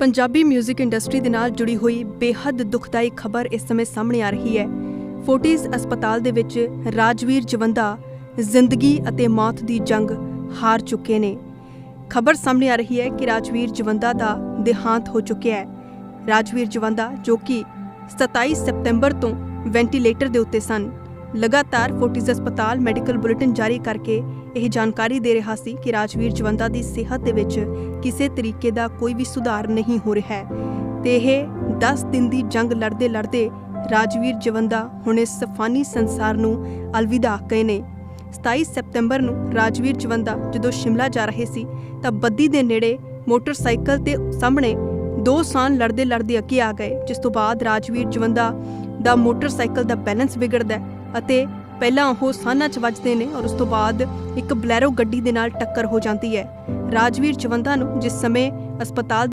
Punjabi 뮤직 industry ਦੇ ਨਾਲ ਜੁੜੀ ਹੋਈ ਬੇਹੱਦ ਦੁਖਦਾਈ ਖਬਰ ਇਸ ਸਮੇਂ ਸਾਹਮਣੇ ਆ ਰਹੀ ਹੈ। ਫੋਰਟਿਸ ਹਸਪਤਾਲ ਦੇ ਵਿੱਚ ਰਾਜਵੀਰ ਜਵੰਦਾ, ਜ਼ਿੰਦਗੀ ਅਤੇ ਮੌਤ ਦੀ ਜੰਗ ਹਾਰ ਚੁੱਕੇ ਨੇ। ਖਬਰ ਸਾਹਮਣੇ ਆ ਰਹੀ ਹੈ ਕਿ ਰਾਜਵੀਰ ਜਵੰਦਾ ਦਾ ਦੇਹਾਂਤ ਹੋ ਚੁੱਕਿਆ ਹੈ। ਰਾਜਵੀਰ ਜਵੰਦਾ ਜੋ ਕਿ 27 ਸਤੰਬਰ ਤੋਂ ਵੈਂਟੀਲੇਟਰ ਦੇ ਉੱਤੇ ਸਨ। ਲਗਾਤਾਰ ਫੋਰਟਿਸ ਹਸਪਤਾਲ ਮੈਡੀਕਲ ਬੁਲੇਟਿਨ ਜਾਰੀ ਕਰਕੇ ਇਹ ਜਾਣਕਾਰੀ ਦੇ ਰਿਹਾ ਸੀ ਕਿ ਰਾਜਵੀਰ ਜਵੰਦਾ ਦੀ ਸਿਹਤ ਦੇ ਵਿੱਚ ਕਿਸੇ ਤਰੀਕੇ ਦਾ ਕੋਈ ਵੀ ਸੁਧਾਰ ਨਹੀਂ ਹੋ ਰਿਹਾ ਹੈ। ਤੇ ਇਹ 10 ਦਿਨ ਦੀ ਜੰਗ ਲੜਦੇ ਲੜਦੇ ਰਾਜਵੀਰ ਜਵੰਦਾ ਹੁਣ ਇਸ ਫਾਨੀ ਸੰਸਾਰ ਨੂੰ ਅਲਵਿਦਾ ਕਹੇ ਨੇ। 27 ਸਤੰਬਰ ਨੂੰ ਰਾਜਵੀਰ ਜਵੰਦਾ ਜਦੋਂ ਸ਼ਿਮਲਾ ਜਾ ਰਹੇ ਸੀ ਤਾਂ ਬੱਦੀ ਦੇ ਨੇੜੇ ਮੋਟਰਸਾਈਕਲ ਤੇ ਸਾਹਮਣੇ ਦੋ ਸਾਨ ਲੜਦੇ ਲੜਦੇ ਅੱਗੇ ਆ ਗਏ, ਜਿਸ ਤੋਂ ਬਾਅਦ ਰਾਜਵੀਰ ਜਵੰਦਾ ਦਾ ਮੋਟਰਸਾਈਕਲ ਦਾ ਬੈਲੈਂਸ ਵਿਗੜਦਾ ਹੈ। ਅਤੇ ਪਹਿਲਾਂ ਉਹ ਸਾਨਾ 'ਚ ਵੱਜਦੇ ਨੇ ਔਰ ਉਸ ਤੋਂ ਬਾਅਦ ਇੱਕ ਬਲੈਰੋ ਗੱਡੀ ਦੇ ਨਾਲ ਟੱਕਰ ਹੋ ਜਾਂਦੀ ਹੈ। ਰਾਜਵੀਰ ਜਵੰਦਾ ਨੂੰ ਜਿਸ ਸਮੇਂ ਹਸਪਤਾਲ